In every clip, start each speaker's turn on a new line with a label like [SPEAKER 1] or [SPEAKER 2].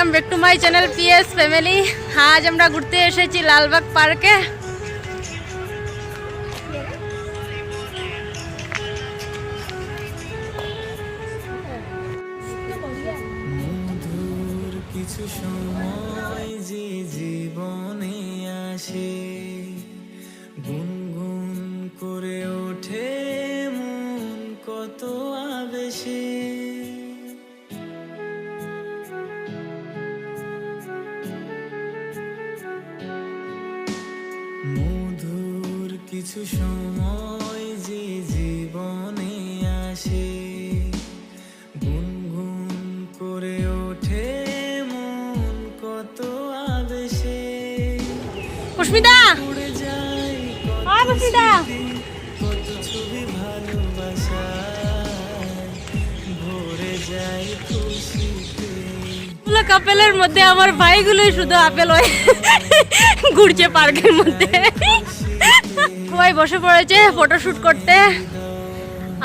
[SPEAKER 1] Welcome back to my channel PS family আজ আমরা ঘুরতে এসেছি লালবাগ পার্কে
[SPEAKER 2] কিছু সময় যে জীবনে আসে। কিছু সময় যে জীবনে আসে গুনগুন করে ওঠে মন কত আবেশে।
[SPEAKER 1] পুষ্মিতা! পুষ্মিতা!
[SPEAKER 2] কত ছবি ভালোবাসা। ভরে যায় খুশিতে।
[SPEAKER 1] কাপেলের মধ্যে আমার ভাইগুলোই শুধু আপেল হয়ে। ঘুরছে পার্কের মধ্যে। সবাই বসে পড়েছে ফটোশুট করতে।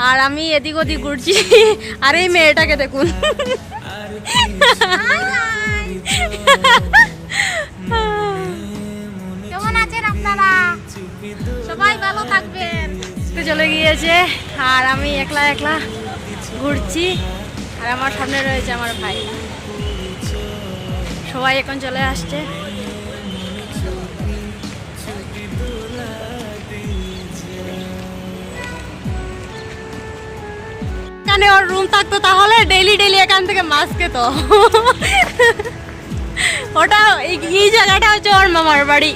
[SPEAKER 1] আর আমি এদিক ওদিক ঘুরছি। আর এই মেয়েটাকে দেখুন।
[SPEAKER 3] কেমন আছেন আপনারা? সবাই ভালো থাকবেন।
[SPEAKER 1] চলে গিয়েছে আর আমি একলা একলা ঘুরছি। আর আমার সামনে রয়েছে আমার ভাই। সবাই এখন চলে আসছে। এখানে ওর রুম থাকতো তাহলে ডেইলি ডেইলি এখান থেকে মাছ খেত। ওটা এই- জায়গাটা হচ্ছে ওর মামার বাড়ি।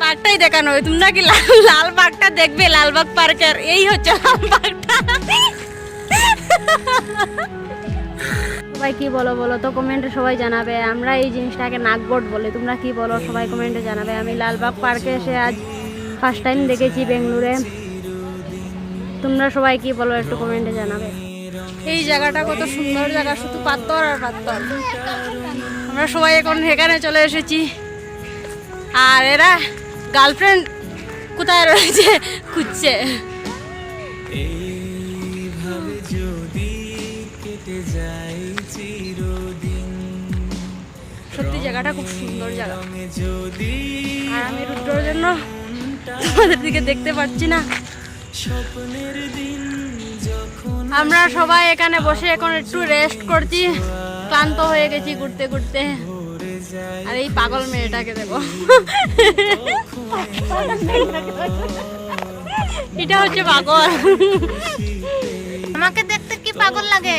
[SPEAKER 1] বাঘটাই দেখানো হয় তোমরা কি লাল লাল বাঘটা দেখবে? লালবাগ পার্কের, এই হচ্ছে লাল বাঘটা সবাই কি বলো বলো তো কমেন্টে সবাই জানাবে। আমরা এই জিনিসটাকে নাকবোর্ড বলে। তোমরা কি বলো? সবাই কমেন্টে জানাবে। আমি লালবাগ পার্কে এসে আজ ফার্স্ট টাইম দেখেছি বেঙ্গলুরে তোমরা সবাই কি বলো একটু কমেন্টে জানাবে। এই জায়গাটা কত সুন্দর জায়গা, শুধু পাত্তর আর পাত্তর আমরা সবাই এখন এখানে চলে এসেছি। আর এরা গার্লফ্রেন্ড কোথায় রয়েছে? খুঁজছে। সত্যি জায়গাটা খুব সুন্দর জায়গা। আর আমি রুদ্রর জন্য তোমাদের দিকে দেখতে পাচ্ছি না।
[SPEAKER 2] স্বপ্নের দিন যখন
[SPEAKER 1] আমরা সবাই এখানে বসে এখন একটু রেস্ট করছি। ক্লান্ত হয়ে গেছি ঘুরতে ঘুরতে। আর এই পাগল মেয়েটাকে দেখো। এটা হচ্ছে পাগল।
[SPEAKER 3] আমাকে দেখতে কি পাগল লাগে?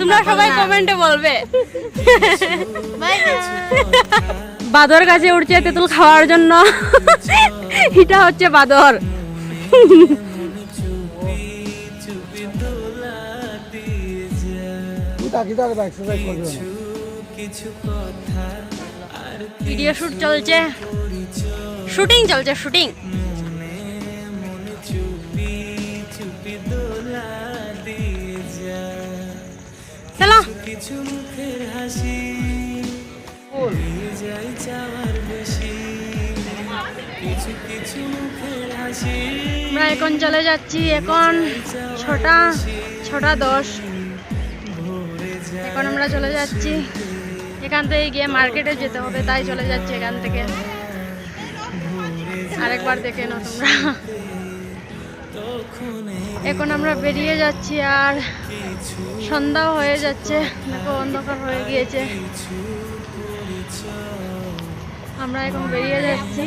[SPEAKER 1] তোমরা সবাই। কমেন্টে বলবে।
[SPEAKER 3] Bye bye.
[SPEAKER 1] বাদর গাছে উঠছে তেঁতুল খাওয়ার জন্য। এটা হচ্ছে বাদর। ভিডিও শুট চলছে। শুটিং চলছে, শুটিং। চলো।
[SPEAKER 2] কিছু মুখের হাসি
[SPEAKER 1] আমরা এখন চলে যাচ্ছি এখন ছটা ছটা দশ। এখন আমরা চলে যাচ্ছি। এখান থেকে গিয়ে মার্কেটে যেতে হবে, তাই চলে যাচ্ছি এখান থেকে। আরেকবার দেখে নাও তোমরা। এখন আমরা বেরিয়ে যাচ্ছি আর সন্ধ্যাও হয়ে যাচ্ছে, দেখো অন্ধকার হয়ে গিয়েছে। আমরা এখন বেরিয়ে যাচ্ছি।